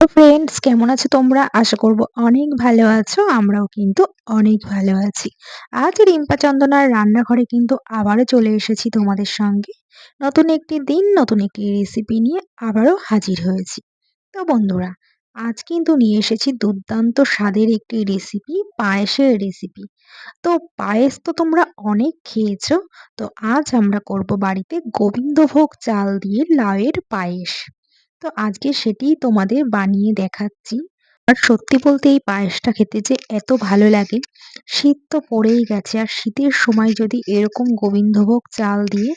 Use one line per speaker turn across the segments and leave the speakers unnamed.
তো ফ্রেন্ডস কেমন আছো তোমরা? আশা করব অনেক ভালো আছো, আমরাও কিন্তু অনেক ভালো আছি। আজ রিম্পা চন্দনার রান্নাঘরে কিন্তু আবারও চলে এসেছি তোমাদের সঙ্গে। নতুন একটি দিন, নতুন একটি রেসিপি নিয়ে আবারও হাজির হয়েছি। তো বন্ধুরা, আজ কিন্তু নিয়ে এসেছি দুর্দান্ত স্বাদের একটি রেসিপি পায়েসের রেসিপি তো পায়েস তো তোমরা অনেক খেয়েছো, তো আজ আমরা করব বাড়িতে গোবিন্দভোগ চাল দিয়ে লাউয়ের পায়েস। তো আজকে সেটিই তোমাদের বানিয়ে দেখাচ্ছি। আর সত্যি বলতে এই পায়েসটা খেতে যে এত ভালো লাগে, শীত তো পড়েই গেছে। আর শীতের সময় যদি এরকম গোবিন্দভোগ চাল দিয়ে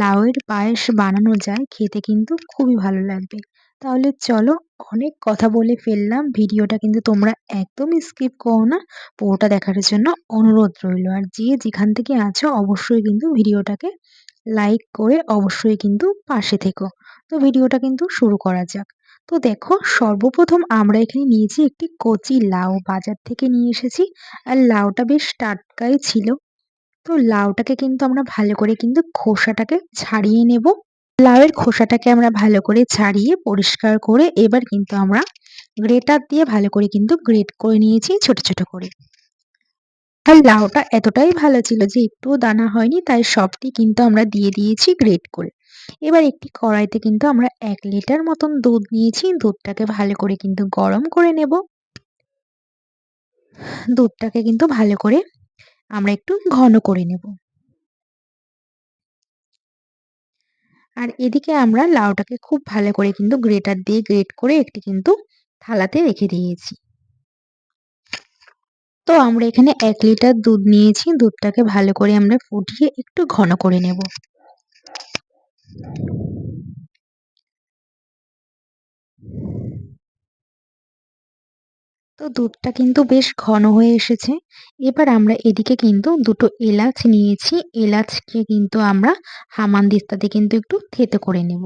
লাউয়ের পায়েস বানানো যায়, খেতে কিন্তু খুবই ভালো লাগবে। তাহলে চলো অনেক কথা বলে ফেললাম। ভিডিওটা কিন্তু তোমরা একদম স্কিপ করো না। পুরোটা দেখার জন্য অনুরোধ রইল। আর যে যেখান থেকে আছো, অবশ্যই কিন্তু ভিডিওটাকে লাইক করে অবশ্যই কিন্তু পাশে থেকো। তো ভিডিওটা কিন্তু শুরু করা যাক। তো দেখো, সর্বপ্রথম আমরা এখানে নিয়েছি একটি কচি লাউ। বাজার থেকে নিয়ে এসেছি আর লাউটা বেশ টাটকাই ছিল। তো লাউটাকে কিন্তু আমরা ভালো করে কিন্তু খোসাটাকে ছাড়িয়ে নেব। লাউয়ের খোসাটাকে আমরা ভালো করে ছাড়িয়ে পরিষ্কার করে এবার কিন্তু আমরা গ্রেটার দিয়ে ভালো করে কিন্তু গ্রেট করে নিয়েছি ছোট ছোট করে। আর লাউটা এতটাই ভালো ছিল যে একটুও দানা হয়নি, তাই সবটি কিন্তু আমরা দিয়ে দিয়েছি গ্রেট করে। এবার একটি কড়াইতে কিন্তু আমরা এক লিটার মতন দুধ নিয়েছি। দুধটাকে ভালো করে কিন্তু গরম করে নেব। দুধটাকে কিন্তু ভালো করে আমরা একটু ঘন করে নেব। আর এদিকে আমরা লাউটাকে খুব ভালো করে কিন্তু গ্রেটার দিয়ে গ্রেট করে একটি কিন্তু থালাতে রেখে দিয়েছি। তো আমরা এখানে এক লিটার দুধ নিয়েছি। দুধটাকে ভালো করে আমরা ফুটিয়ে একটু ঘন করে নেব। তো দুধটা কিন্তু বেশ ঘন হয়ে এসেছে। এবার আমরা এদিকে কিন্তু দুটো এলাচ নিয়েছি। এলাচকে কিন্তু আমরা হামান হামানদিস্তাতে কিন্তু একটু থেতো করে নেব।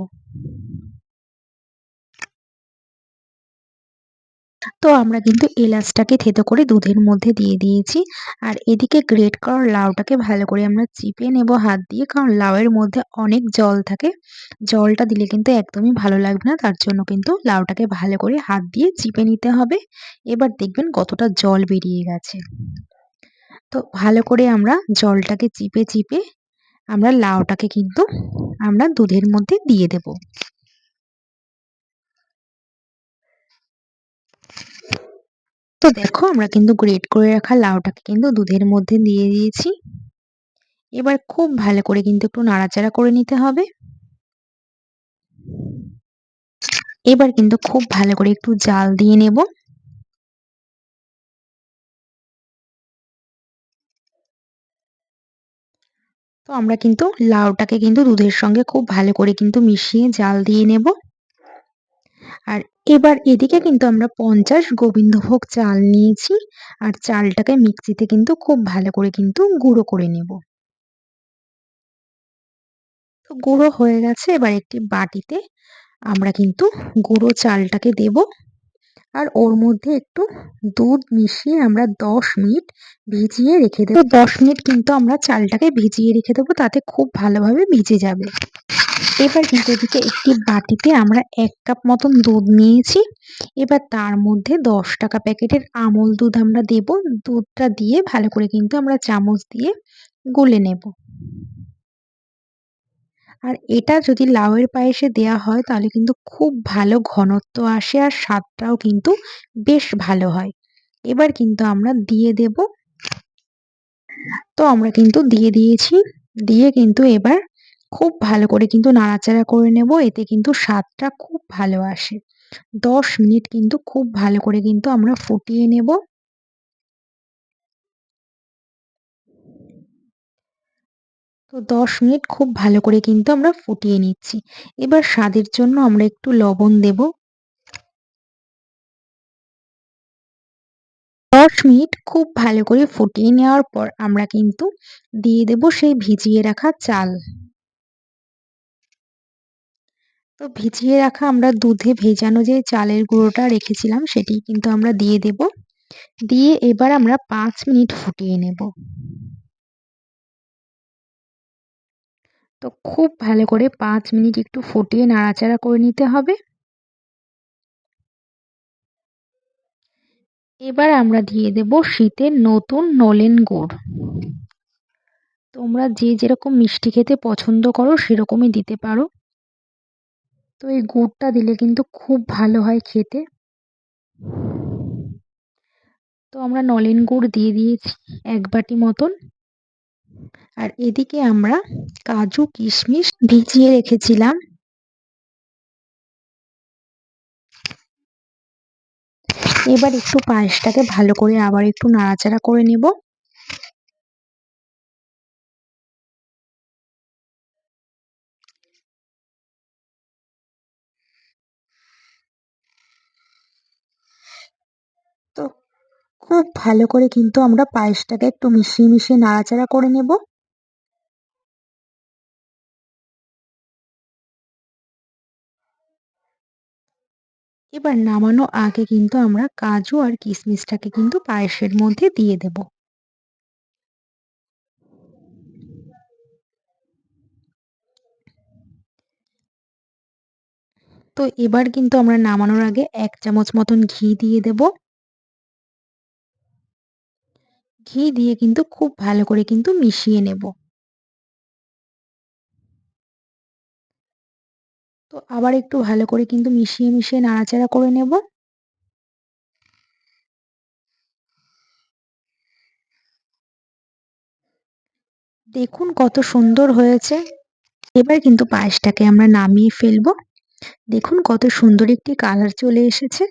তো আমরা কিন্তু এলাচটাকে থেতো করে দুধের মধ্যে দিয়ে দিয়েছি। আর এদিকে গ্রেট করা লাউটাকে ভালো করে আমরা চিপে নেব হাত দিয়ে, কারণ লাউয়ের মধ্যে অনেক জল থাকে। জলটা দিলে কিন্তু একদমই ভালো লাগবে না, তার জন্য কিন্তু লাউটাকে ভালো করে হাত দিয়ে চিপে নিতে হবে। এবার দেখবেন কতটা জল বেরিয়ে গেছে। তো ভালো করে আমরা জলটাকে চিপে চিপে আমরা লাউটাকে কিন্তু আমরা দুধের মধ্যে দিয়ে দেব। তো দেখো, আমরা কিন্তু গ্রেট করে রাখা লাউটাকে কিন্তু দুধের মধ্যে দিয়ে দিয়েছি। এবার খুব ভালো করে কিন্তু একটু নাড়াচাড়া করে নিতে হবে। এবার কিন্তু খুব ভালো করে একটু জাল দিয়ে নেব। তো আমরা কিন্তু লাউটাকে কিন্তু দুধের সঙ্গে খুব ভালো করে কিন্তু মিশিয়ে জাল দিয়ে নেব। আর এবার এদিকে কিন্তু আমরা পঞ্চাশ গোবিন্দভোগ চাল নিয়েছি আর চালটাকে মিক্সিতে কিন্তু খুব ভালো করে কিন্তু গুঁড়ো করে নেব। তো গুঁড়ো হয়ে গেছে, এবার একটি বাটিতে আমরা কিন্তু গুঁড়ো চালটাকে দেব আর ওর মধ্যে একটু দুধ মিশিয়ে আমরা দশ মিনিট ভিজিয়ে রেখে দেবো। দশ মিনিট কিন্তু আমরা চালটাকে ভিজিয়ে রেখে দেবো, তাতে খুব ভালোভাবে ভিজে যাবে। এবার কিন্তু এদিকে একটি বাটিতে আমরা এক কাপ মতন দুধ নিয়েছি। এবার তার মধ্যে দশ টাকা প্যাকেটের আমল দুধ আমরা দেব। দুধটা দিয়ে ভালো করে কিন্তু আমরা চামচ দিয়ে গুলে নেব। আর এটা যদি লাউয়ের পায়েসে দেওয়া হয় তাহলে কিন্তু খুব ভালো ঘনত্ব আসে আর স্বাদটাও কিন্তু বেশ ভালো হয়। এবার কিন্তু আমরা দিয়ে দেব। তো আমরা কিন্তু দিয়ে দিয়েছি। দিয়ে কিন্তু এবার খুব ভালো করে কিন্তু নাড়াচাড়া করে নেব। এতে কিন্তু স্বাদটা খুব ভালো আসে। দশ মিনিট কিন্তু খুব ভালো করে কিন্তু আমরা ফুটিয়ে নেব। তো দশ মিনিট খুব ভালো করে কিন্তু আমরা ফুটিয়ে নিচ্ছি। এবার স্বাদের জন্য আমরা একটু লবণ দেব। দশ মিনিট খুব ভালো করে ফুটিয়ে নেওয়ার পর আমরা কিন্তু দিয়ে দেব সেই ভিজিয়ে রাখা চাল। তো ভিজিয়ে রাখা আমরা দুধে ভেজানো যে চালের গুঁড়োটা রেখেছিলাম সেটি কিন্তু আমরা দিয়ে দেব। দিয়ে এবার আমরা পাঁচ মিনিট ফুটিয়ে নেব। তো খুব ভালো করে পাঁচ মিনিট একটু ফুটিয়ে নাড়াচাড়া করে নিতে হবে। এবার আমরা দিয়ে দেব শীতের নতুন নলেন গুড়। তোমরা যে যেরকম মিষ্টি খেতে পছন্দ করো সেরকমই দিতে পারো। তো এই গুড়টা দিলে কিন্তু খুব ভালো হয় খেতে। তো আমরা নলেন গুড় দিয়ে দিয়েছি এক বাটি মতন। আর এদিকে আমরা কাজু, কিশমিশ ভিজিয়ে রেখেছিলাম। এবার একটু পায়েসটাকে ভালো করে আবার একটু নাড়াচাড়া করে নেব। তো? খুব ভালো করে কিন্তু আমরা পায়েসটাকে একটু মিশিয়ে মিশিয়ে নাড়াচাড়া করে নেব। এবার নামানো আগে কিন্তু আমরা কাজু আর কিশমিশটাকে কিন্তু পায়েসের মধ্যে দিয়ে দেব। তো এবার কিন্তু আমরা নামানোর আগে এক চামচ মতন ঘি দিয়ে দেব। ঘি দিয়ে কিন্তু খুব ভালো করে কিন্তু মিশিয়ে নেব। তো আবার একটু ভালো করে কিন্তু মিশিয়ে মিশিয়ে নাড়াচাড়া করে নেব। দেখুন কত সুন্দর হয়েছে। এবার কিন্তু পায়েসটাকে আমরা নামিয়ে ফেলব। দেখুন কত সুন্দর একটি কালার চলে এসেছে।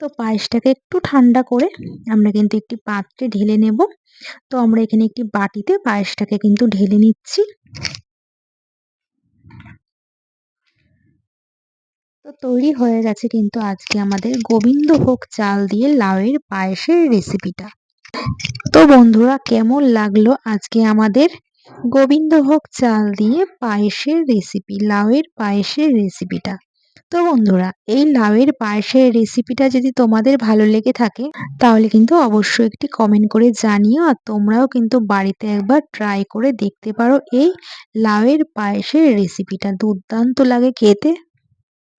তো পায়েসটাকে একটু ঠান্ডা করে আমরা কিন্তু একটি পাত্রে ঢেলে নেব। তো আমরা এখানে একটি বাটিতে পায়েসটাকে কিন্তু ঢেলে নিচ্ছি। তো তৈরি হয়ে গেছে কিন্তু আজকে আমাদের গোবিন্দভোগ চাল দিয়ে লাউয়ের পায়েসের রেসিপিটা। তো বন্ধুরা, কেমন লাগল আজকে আমাদের গোবিন্দভোগ চাল দিয়ে পায়েসের রেসিপি, লাউয়ের পায়েসের রেসিপিটা? তো বন্ধুরা, এই লাউয়ের পায়েসের রেসিপিটা যদি তোমাদের ভালো লেগে থাকে, তাহলে কিন্তু অবশ্যই একটি কমেন্ট করে জানিও আর তোমরাও কিন্তু বাড়িতে একবার ট্রাই করে দেখতে পারো এই লাউয়ের পায়েসের রেসিপিটা দুর্দান্ত লাগে খেতে।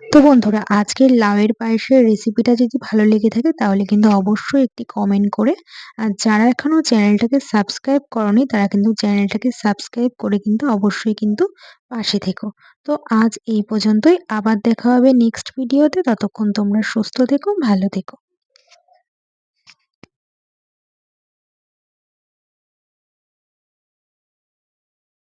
তো বন্ধুরা, আজকের লাউয়ের পায়েসের রেসিপিটা যদি ভালো লেগে থাকে, তাহলে কিন্তু অবশ্যই একটি কমেন্ট করে। আর যারা এখনও চ্যানেলটাকে সাবস্ক্রাইব করনি, তারা কিন্তু চ্যানেলটাকে সাবস্ক্রাইব করে কিন্তু অবশ্যই কিন্তু পাশে থেকো। তো আজ এই পর্যন্তই। আবার দেখা হবে নেক্সট ভিডিওতে ততক্ষণ তোমরা সুস্থ থেকো, ভালো থেকো।